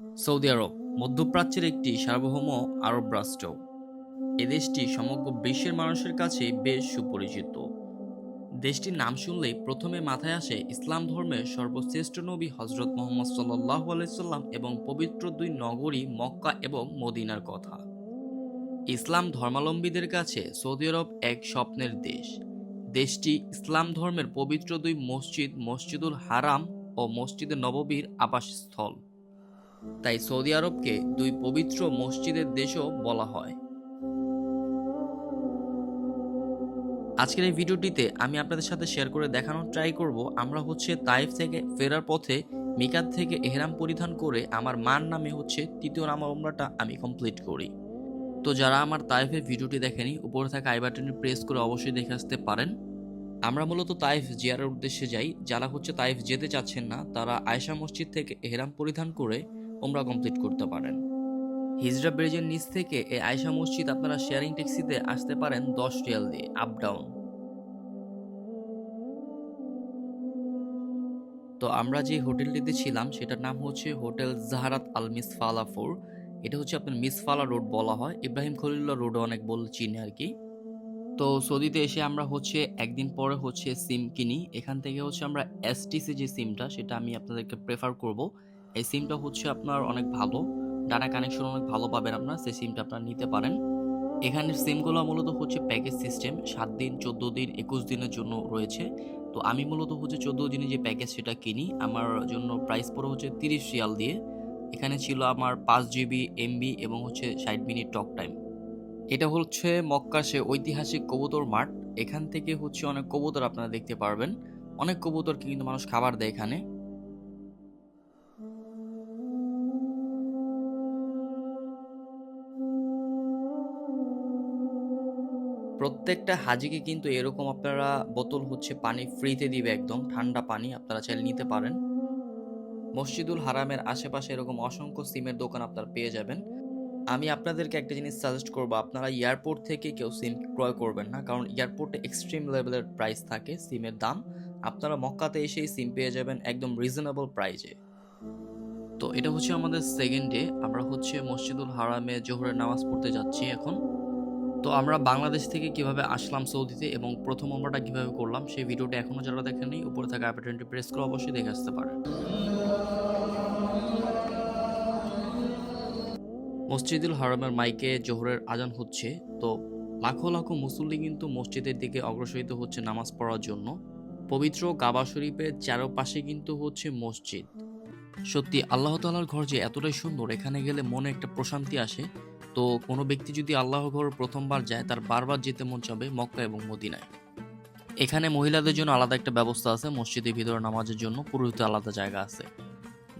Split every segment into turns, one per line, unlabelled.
Saudi আরব, মধ্যপ্রাচ্যের একটি সার্বভৌম আরব রাষ্ট্র। এ দেশটি সমগ্র বিশ্বের মানুষের কাছে বেশ সুপরিচিত। দেশটির নাম শুনলেই প্রথমে মাথায় আসে ইসলাম ধর্মের সর্বশ্রেষ্ঠ নবী হজরত মোহাম্মদ সাল্লাহ আলাইসাল্লাম এবং পবিত্র দুই নগরী মক্কা এবং মদিনার কথা। ইসলাম ধর্মাবলম্বীদের কাছে সৌদি আরব এক স্বপ্নের দেশ। দেশটি ইসলাম ধর্মের পবিত্র দুই মসজিদ, মসজিদুল হারাম ও মসজিদে নববীর আবাসস্থল। তাই সৌদি আরবকে দুই পবিত্র মসজিদের দেশও বলা হয়। আজকের এই ভিডিওটিতে আমি আপনাদের সাথে শেয়ার করে দেখানোর ট্রাই করব, আমরা হচ্ছে তাইফ থেকে ফেরার পথে মিকাত থেকে এহরাম পরিধান করে আমার মার নামে হচ্ছে তৃতীয় নামার উমরাটা আমি কমপ্লিট করি। তো যারা আমার তাইফের ভিডিওটি দেখেনি, উপরে থাকা আই বাটনে প্রেস করে অবশ্যই দেখে আসতে পারেন। আমরা মূলত তাইফ জিয়ারের উদ্দেশ্যে যাই, যারা হচ্ছে তাইফ যেতে চাচ্ছেন না, তারা আয়সা মসজিদ থেকে এহরাম পরিধান করে ওমরা কমপ্লিট করতে পারেন। হিজরা ব্রিজের নিচ থেকে এই আয়সা মসজিদ আপনারা শেয়ারিং ট্যাক্সিতে আসতে পারেন দশ রিয়াল দিয়ে আপ ডাউন তো আমরা যে হোটেলটিতে ছিলাম, সেটার নাম হচ্ছে হোটেল জাহারাত আল মিসফালাফুর এটা হচ্ছে আপনার মিসফালা রোড বলা হয়। ইব্রাহিম খলিল্লা রোড অনেক বল চিনে আর কি। তো সৌদিতে এসে আমরা হচ্ছে একদিন পরে হচ্ছে সিম কিনি। এখান থেকে হচ্ছে আমরা এসটিসি যে সিমটা, সেটা আমি আপনাদেরকে প্রেফার করব। এই সিমটা হচ্ছে আপনার অনেক ভালো। ডাটা কানেকশন অনেক ভালো পাবেন আপনার, সেই সিমটা আপনার নিতে পারেন। এখানের সিমগুলো মূলত হচ্ছে প্যাকেজ সিস্টেম সাত দিন, চোদ্দ দিন, একুশ দিনের জন্য রয়েছে। তো আমি মূলত হচ্ছে চোদ্দ দিনের যে প্যাকেজ সেটা কিনি। আমার জন্য প্রাইস পড়ে হচ্ছে তিরিশ রিয়াল দিয়ে। এখানে ছিল আমার পাঁচ জিবি এমবি এবং হচ্ছে ষাট মিনিট টক টাইম এটা হচ্ছে মক্কা সে ঐতিহাসিক কবুতর মাঠ। এখান থেকে হচ্ছে অনেক কবুতর আপনারা দেখতে পারবেন। অনেক কবুতরকে কিন্তু মানুষ খাবার দেয় এখানে। প্রত্যেকটা হাজিকে কিন্তু এরকম আপনারা বোতল হচ্ছে পানি ফ্রিতে দিবে একদম, ঠান্ডা পানি, আপনারা চাইলে নিতে পারেন। মসজিদুল হারামের আশেপাশে এরকম অসংখ্য সিমের দোকান আপনারা পেয়ে যাবেন। আমি আপনাদেরকে একটা জিনিস সাজেস্ট করব, আপনারা এয়ারপোর্ট থেকে কেউ সিম ক্রয় করবেন না, কারণ এয়ারপোর্টে এক্সট্রিম লেভেলের প্রাইস থাকে সিমের দাম। আপনারা মক্কাতে এসেই সিম পেয়ে যাবেন একদম রিজনেবল প্রাইজে তো এটা হচ্ছে আমাদের সেকেন্ড ডে আমরা হচ্ছে মসজিদুল হারামে জোহরের নামাজ পড়তে যাচ্ছি এখন। তো আমরা বাংলাদেশ থেকে কীভাবে আসলাম সৌদিতে এবং প্রথম আমরাটা কীভাবে করলাম, সেই ভিডিওটা এখনও যারা দেখেনি উপরে থাকা অ্যাপার্টেন্টে প্রেস করে, অবশ্যই দেখে আসতে পারে মসজিদুল হারামের মাইকে জোহরের আজান হচ্ছে, তো লাখো লাখো মুসল্লি কিন্তু মসজিদের দিকে অগ্রসরিত হচ্ছে নামাজ পড়ার জন্য। পবিত্র কাবা শরীফের চারপাশে কিন্তু হচ্ছে মসজিদ। সত্যি, আল্লাহ তালার ঘর যে এতটাই সুন্দর, এখানে গেলে মনে একটা প্রশান্তি আসে। তো কোনো ব্যক্তি যদি আল্লাহ ঘর প্রথমবার যায়, তার বারবার যেতে মন চাবে মক্কা এবং মদিনায়। এখানে মহিলাদের জন্য আলাদা একটা ব্যবস্থা আছে, মসজিদের ভিতরে নামাজের জন্য পুরোহিত আলাদা জায়গা আছে।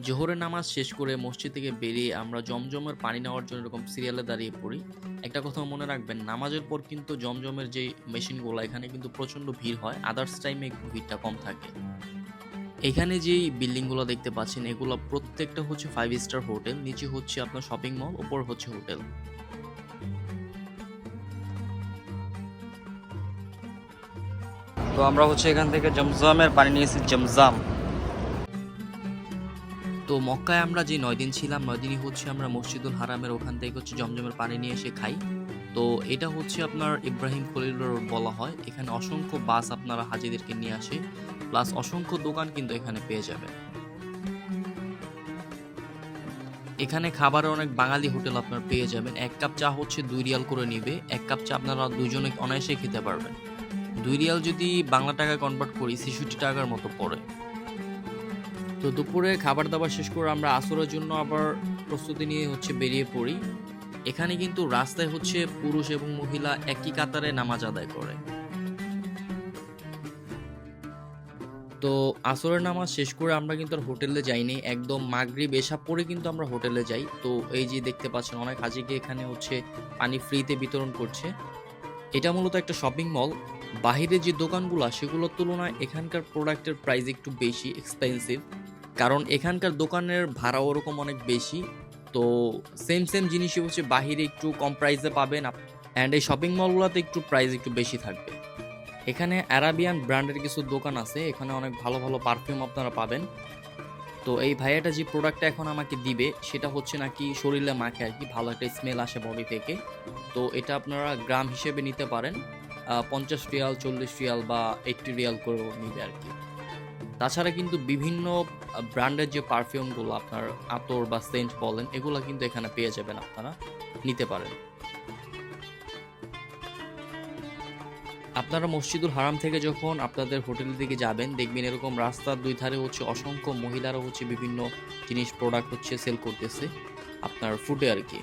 জোহরের নামাজ শেষ করে মসজিদ থেকে বেরিয়ে আমরা জমজমের পানি নেওয়ার জন্য এরকম সিরিয়ালে দাঁড়িয়ে পড়ি। একটা কথা মনে রাখবেন, নামাজের পর কিন্তু জমজমের যে মেশিনগুলো, এখানে কিন্তু প্রচণ্ড ভিড় হয় আদার্স টাইমে একটু ভিড়টা কম থাকে। এখানে যেই বিল্ডিংগুলো দেখতে পাচ্ছেন এগুলো প্রত্যেকটা হচ্ছে ফাইভ স্টার হোটেল। নিচে হচ্ছে আপনার শপিং মল উপর হচ্ছে হোটেল
তো আমরা হচ্ছে এখান থেকে জমজমের পানি নিয়েছি জমজাম।
তো মক্কায় আমরা যে নয় দিন ছিলাম নয় দিনই হচ্ছে আমরা মসজিদুল হারামের ওখান থেকে হচ্ছে জমজমের পানি নিয়ে এসে খাই। তো এটা হচ্ছে আপনার ইব্রাহিম খলিল রোড বলা হয়। এখানে অসংখ্য বাস আপনারা হাজিদেরকে নিয়ে আসে। প্লাস অসংখ্য দোকান কিন্তু এখানে পেয়ে যাবেন এখানে খাবারে অনেক বাঙালি হোটেল আপনার পেয়ে যাবেন। এক কাপ চা হচ্ছে দুই রিয়াল করে নিবে। এক কাপ চা আপনারা দুজনে অনায়াসে খেতে পারবেন। দুই রিয়াল যদি বাংলা টাকায় কনভার্ট করি, ছেষট্টি টাকার মতো পড়ে। তো দুপুরে খাবার দাবার শেষ করে আমরা আসরের জন্য আবার প্রস্তুতি নিয়ে হচ্ছে বেরিয়ে পড়ি। এখানে কিন্তু রাস্তায় হচ্ছে পুরুষ এবং মহিলা একই কাতারে নামাজ আদায় করে। তো আসরের নামাজ শেষ করে আমরা কিন্তু আর হোটেলে যাইনি। একদম মাগরিব এসা পরে কিন্তু আমরা হোটেলে যাই। তো এই যে দেখতে পাচ্ছেন, অনেক হাজিকে এখানে হচ্ছে পানি ফ্রিতে বিতরণ করছে। এটা মূলত একটা শপিং মল বাহিরে যে দোকানগুলো, সেগুলোর তুলনায় এখানকার প্রোডাক্টের প্রাইস একটু বেশি এক্সপেন্সিভ কারণ এখানকার দোকানের ভাড়া ওরকম অনেক বেশি। তো সেম সেম জিনিসই হচ্ছে, বাহিরে একটু কম প্রাইসে পাবেন। অ্যান্ড এই শপিং মলগুলোতে একটু প্রাইস একটু বেশি থাকবে। এখানে অ্যারাবিয়ান ব্র্যান্ডের কিছু দোকান আছে, এখানে অনেক ভালো ভালো পারফিউম আপনারা পাবেন। তো এই ভাইয়াটা যে প্রোডাক্টটা এখন আমাকে দিবে, সেটা হচ্ছে নাকি শরীরে মাখে আর কি, ভালো একটা স্মেল আসে বডি থেকে। তো এটা আপনারা গ্রাম হিসেবে নিতে পারেন পঞ্চাশ রিয়াল, চল্লিশ রিয়াল বা এইটটি রিয়াল করেও নিবে আর কি। তাছাড়া কিন্তু বিভিন্ন ব্র্যান্ডের যে পারফিউমগুলো আপনার আতর বা সেন্ট বলেন, এগুলো কিন্তু এখানে পেয়ে যাবেন আপনারা, নিতে পারেন। আপনারা মসজিদুল হারাম থেকে যখন আপনাদের হোটেলের দিকে যাবেন দেখবেন এরকম রাস্তার দুই ধারে হচ্ছে অসংখ্য মহিলারা হচ্ছে বিভিন্ন জিনিস প্রোডাক্ট হচ্ছে সেল করতেছে আপনার ফুটে আর কি.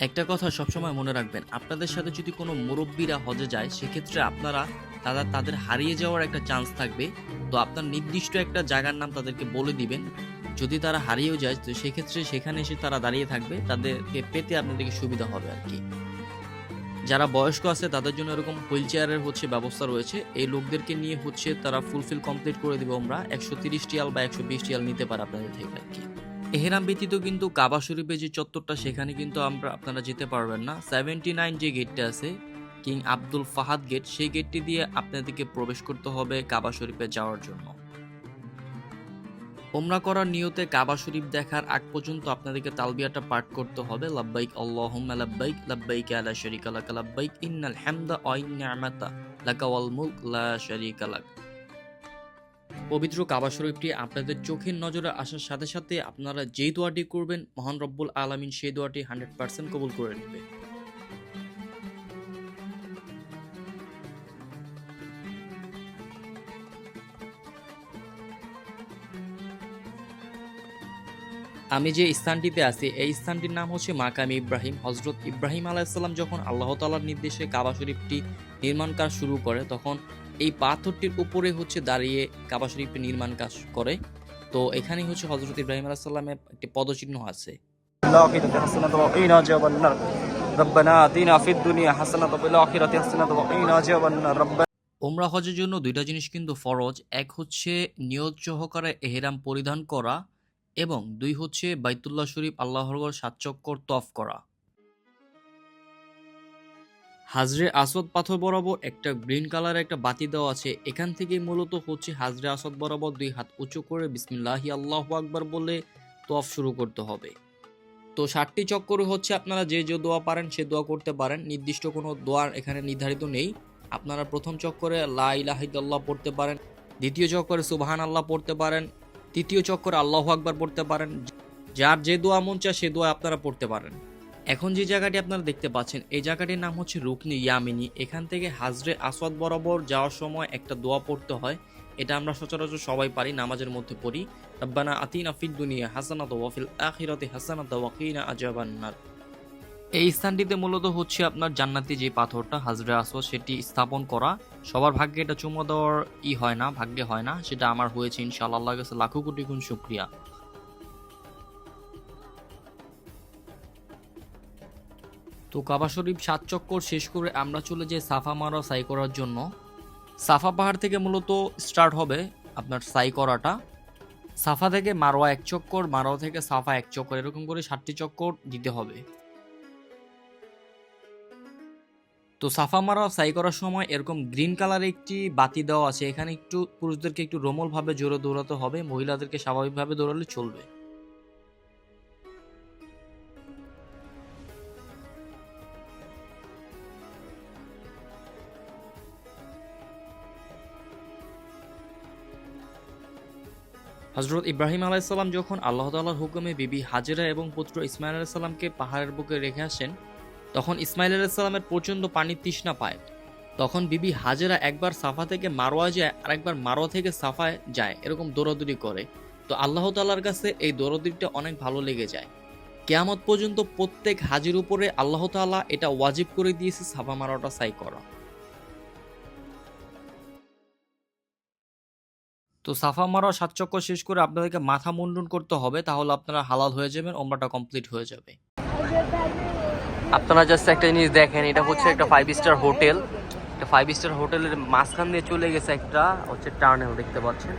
একটা কথা সবসময় মনে রাখবেন আপনাদের সাথে যদি কোনো মুরব্বীরা হজে যায় সেক্ষেত্রে আপনারা তারা তাদের হারিয়ে যাওয়ার একটা চান্স থাকবে। তো আপনার নির্দিষ্ট একটা জায়গার নাম তাদেরকে বলে দিবেন। যদি তারা হারিয়েও যায়, তো সেক্ষেত্রে সেখানে এসে তারা দাঁড়িয়ে থাকবে। তাদেরকে পেতে আপনাদেরকে সুবিধা হবে আর কি। যারা বয়স্ক আছে, তাদের জন্য এরকম হুইল চেয়ারের হচ্ছে ব্যবস্থা রয়েছে। এই লোকদেরকে নিয়ে হচ্ছে তারা ফুলফিল কমপ্লিট করে দেবে আমরা একশো তিরিশ টিয়াল বা একশো বিশ টিয়াল নিতে পারে আপনাদের থেকে আর কি। এহেরাম ব্যতীত কিন্তু কাবা শরীফের যে চত্বরটা, সেখানে কিন্তু আমরা আপনারা যেতে পারবেন না। সেভেন্টি নাইন যে গেটটা আছে কিং আব্দুল ফাহাদ গেট, সেই গেটটি দিয়ে আপনাদেরকে প্রবেশ করতে হবে কাবা শরীফে যাওয়ার জন্য। ওমরা করার নিয়তে কাবা শরীফ দেখার আগ পর্যন্ত আপনাদেরকে তালবিয়াটা পাঠ করতে হবে। লাব্বাইক আল্লাহুম্মা লাব্বাইক লাব্বাইক আলা শারিকা লাক লাব্বাইক, ইন্নাল হামদা ওয়া নি'মাতা লাকা ওয়াল মুলক লা শারিকা লাক। পবিত্র কাবা শরীফটি আপনাদের চোখের নজরে আসার সাথে সাথে আপনারা যেই দোয়াটি করবেন, মহান রব্বুল আলামিন সেই দোয়াটি হান্ড্রেড পার্সেন্ট কবুল করে নেবে। আমি যে স্থানটিতে আছি, এই স্থানটির নাম হচ্ছে মাকামি ইব্রাহিম। হজরত ইব্রাহিম আলাইসাল্লাম যখন আল্লাহ তালার নির্দেশে কাবা শরীফটি নির্মাণ কাজ শুরু করে, তখন এই পাথরটির উপরে হচ্ছে দাঁড়িয়ে কাবা শরীফটি নির্মাণ কাজ করে। তো এখানেই হচ্ছে হজরত ইব্রাহিম আলাইসাল্লামের একটি পদচিহ্ন আছে। উমরা হজের জন্য দুইটা জিনিস কিন্তু ফরজ, এক হচ্ছে নিয়ত সহকারে এহেরাম পরিধান করা এবং দুই হচ্ছে বাইতুল্লাহ শরীফ আল্লাহর সাত চক্কর তফ করা। হাজরে আসদ পাথর বরাবর একটা গ্রিন কালার একটা বাতি দেওয়া আছে। এখান থেকে মূলত হচ্ছে হাজরে আসদ বরাবর দুই হাত উঁচু করে বিসমিল্লাহি আল্লাহ আকবার বলে তফ শুরু করতে হবে। তো ষাটটি চক্করে হচ্ছে আপনারা যে যে দোয়া পারেন সে দোয়া করতে পারেন। নির্দিষ্ট কোনো দোয়ার এখানে নির্ধারিত নেই। আপনারা প্রথম চক্করে লা ইলাহিদাল্লাহ পড়তে পারেন। দ্বিতীয় চক্করে সুবহান আল্লাহ পড়তে পারেন। তৃতীয় চক্করে আল্লাহ আকবার পড়তে পারেন। যার যে দোয়া মন চায়, সে দোয়া আপনারা পড়তে পারেন। এখন যে জায়গাটি আপনারা দেখতে পাচ্ছেন, এই জায়গাটির নাম হচ্ছে রুকনি ইয়ামিনী। এখান থেকে হাজরে আসওয়াদ বরাবর যাওয়ার সময় একটা দোয়া পড়তে হয়। এটা আমরা সচরাচর সবাই পারি, নামাজের মধ্যে পড়ি। রব্বানা আতিনা ফিদ দুনিয়া হাসানাত ওয়া ফিল আখিরাতি হাসানাত ওয়া কিনা আযাবান্নার এই স্থানটিতে মূলত হচ্ছে আপনার জান্নাতি যে পাথরটা হাজরে আসওয়াদ, সেটি স্থাপন করা। সবার ভাগ্যে এটা চুমো দেওয়ার ই হয় না, ভাগ্যে হয় না, সেটা আমার হয়েছে ইনশাআল্লাহ কাছে লাখো কোটি গুণ শুক্রিয়া। তো কাবা শরীফ সাত চক্কর শেষ করে আমরা চলে যাই সাফা মারা সাই করার জন্য। সাফা পাহাড় থেকে মূলত স্টার্ট হবে আপনার সাই করাটা। সাফা থেকে মারোয়া এক চক্কর, মারোয়া থেকে সাফা এক চক্কর, এরকম করে সাতটি চক্কর দিতে হবে। তো সাফা মারা সাই করার সময় এরকম গ্রিন কালারে একটি বাতি দেওয়া আছে। এখানে একটু পুরুষদেরকে একটু রোমল ভাবে জোরে দৌড়াতে হবে, মহিলাদেরকে স্বাভাবিকভাবে দৌড়ালে চলবে। হজরত ইব্রাহিম আলাইসাল্লাম যখন আল্লাহ তাল্লাহর হুকুমে বিবি হাজেরা এবং পুত্র ইসমাইল আলাইসাল্লামকে পাহাড়ের বুকে রেখে আসেন তখন ইসমাইল আলাইসাল্লামের প্রচণ্ড পানির তৃষ্ণা পায়। তখন বিবি হাজেরা একবার সাফা থেকে মারোয়া যায় আর একবার মারোয়া থেকে সাফায় যায়, এরকম দৌড়াদৌড়ি করে। তো আল্লাহ তাল্লার কাছে এই দৌড়াদৌড়িটা অনেক ভালো লেগে যায়। কেয়ামত পর্যন্ত প্রত্যেক হাজির উপরে আল্লাহ তাআলা এটা ওয়াজিব করে দিয়েছে, সাফা মারাটা সাই করা। তো সাফা মারা সাত চক্কর শেষ করে আপনাদেরকে মাথা মুন্ডন করতে হবে, তাহলে আপনারা হালাল হয়ে যাবেন, ওমরাটা কমপ্লিট হয়ে যাবে। আপনারা জাস্ট একটা জিনিস দেখেন, এটা হচ্ছে একটা ফাইভ স্টার হোটেল একটা ফাইভ স্টার হোটেলের মাঝখান দিয়ে চলে গেছে একটা, হচ্ছে টানেল দেখতে পাচ্ছেন।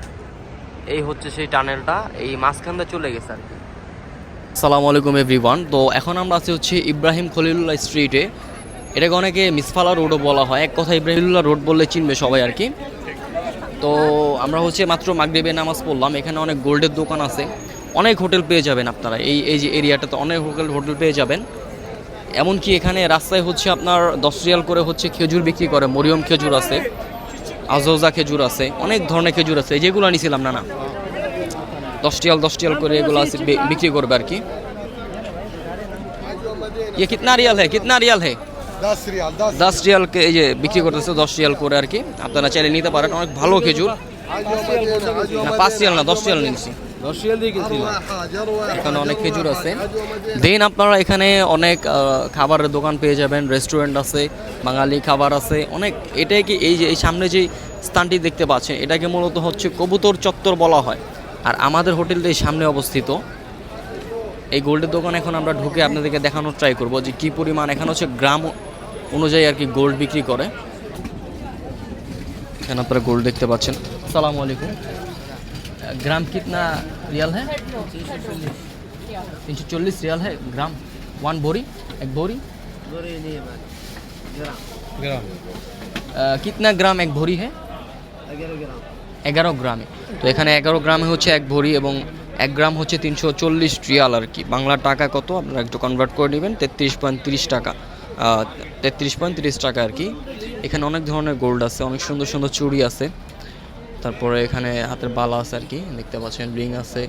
এই হচ্ছে সেই টানেলটা এই মাঝখান দিয়ে চলে গেছে আর কি। আসসালামু আলাইকুম এভরিওয়ান তো এখন আমরা আছি হচ্ছে ইব্রাহিম খলিলুল্লাহ স্ট্রিটে এটাকে অনেকে মিসফালা রোডও বলা হয়। এক কথা ইব্রাহিমুল্লাহ রোড বললে চিনবে সবাই আর কি। তো আমরা হচ্ছে মাত্র মাগরিবে নামাজ পড়লাম। এখানে অনেক গোল্ডের দোকান আছে। অনেক হোটেল পেয়ে যাবেন আপনারা। এই এই যে এরিয়াটাতে অনেক হোটেল হোটেল পেয়ে যাবেন। এমনকি এখানে রাস্তায় হচ্ছে আপনার দশ রিয়াল করে হচ্ছে খেজুর বিক্রি করে মরিয়ম খেজুর আছে আজৌজা খেজুর আছে অনেক ধরনের খেজুর আছে যেগুলো নিছিলাম না না দশ রিয়াল দশ রিয়াল করে এগুলো আছে বি- বিক্রি করবে আর কি ये कितना रियल है कितना रियल है
दस रियाल दस
দশ রিয়াল কে এই যে বিক্রি করতেছে দশ রিয়াল করে আর কি আপনারা চাইলে নিতে পারেন অনেক ভালো খেজুর না পাঁচ রিয়াল না দশ রিয়াল নিচ্ছি এখানে অনেক খেজুর আছে। দেন আপনারা এখানে অনেক খাবারের দোকান পেয়ে যাবেন রেস্টুরেন্ট আছে বাঙালি খাবার আছে। অনেক এটাই কি এই যে এই সামনে যে স্থানটি দেখতে পাচ্ছেন এটাকে মূলত হচ্ছে কবুতর চত্বর বলা হয়। আর আমাদের হোটেলটা এই সামনে অবস্থিত। এই গোল্ডের দোকান এখন আমরা ঢুকে আপনাদেরকে দেখানোর ট্রাই করব যে কী পরিমাণ এখানে হচ্ছে গ্রাম অনুযায়ী আর কি গোল্ড বিক্রি করে। এখানে আপনারা গোল্ড দেখতে পাচ্ছেন। সালামু আলাইকুম। গ্রাম কিতনা রিয়াল হ্যাঁ तीन सौ चौलीस रियाल है ग्राम वन बोरी एक बोरी अ, कितना ग्राम एक भरी है এগারো গ্রামে তো এখানে এগারো গ্রামে হচ্ছে এক ভরি এবং এক গ্রাম হচ্ছে তিনশো চল্লিশ রিয়াল আর কি বাংলা টাকা কত আপনারা একটু কনভার্ট করে নেবেন তেত্রিশ পয়েন্ট তিরিশ টাকা তেত্রিশ পয়েন্ট তিরিশ টাকা আর কি এখানে অনেক ধরনের গোল্ড আছে অনেক সুন্দর সুন্দর চুড়ি আছে তারপরে এখানে হাতের বালা আছে আর কি, দেখতে পাচ্ছেন, রিং আছে,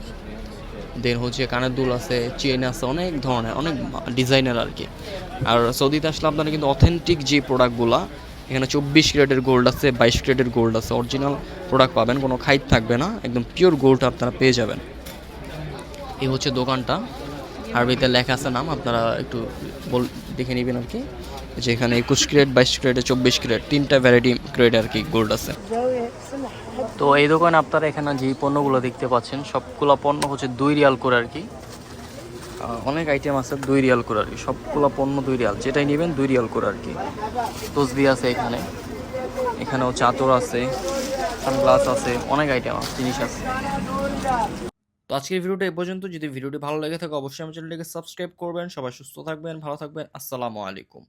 দেন হচ্ছে কানের দুল আছে চেন আছে, অনেক ধরনের, অনেক ডিজাইনের আর কি। আর সৌদিতে আসলে আপনারা কিন্তু অথেন্টিক যে প্রোডাক্টগুলো, এখানে চব্বিশ ক্যারেটের গোল্ড আছে, বাইশ ক্যারেটের গোল্ড আছে অরিজিনাল প্রোডাক্ট পাবেন, কোনো খাইট থাকবে না, একদম পিওর গোল্ড আপনারা পেয়ে যাবেন। এই হচ্ছে দোকানটা, আরবিতে লেখা আছে নাম, আপনারা একটু বল, দেখে নেবেন আর কি। যে এখানে একুশ ক্রেড বাইশ ক্রেড চব্বিশ ক্রেড তিনটা ভ্যারাইটি ক্রেড আর কি গোল্ড আছে। তো এই দোকানে আপনারা এখানে যে পণ্যগুলো দেখতে পাচ্ছেন, সবগুলো পণ্য হচ্ছে দুই রিয়াল করে আর কি। অনেক আইটেম আছে দুই রিয়াল করে আর কি। সবগুলো পণ্য দুই রিয়াল, যেটাই নেবেন দুই রিয়াল করে আর কি। তসবি আছে এখানে, এখানেও আতর আছে, সানগ্লাস আছে, অনেক আইটেম আছে, জিনিস আছে। তো আজকের ভিডিওটা এই পর্যন্ত। যদি ভিডিওটি ভালো লেগে থাকে, অবশ্যই আমার চ্যানেলটিকে সাবস্ক্রাইব করবেন। সবাই সুস্থ থাকবেন, ভালো থাকবেন। আসসালামু আলাইকুম।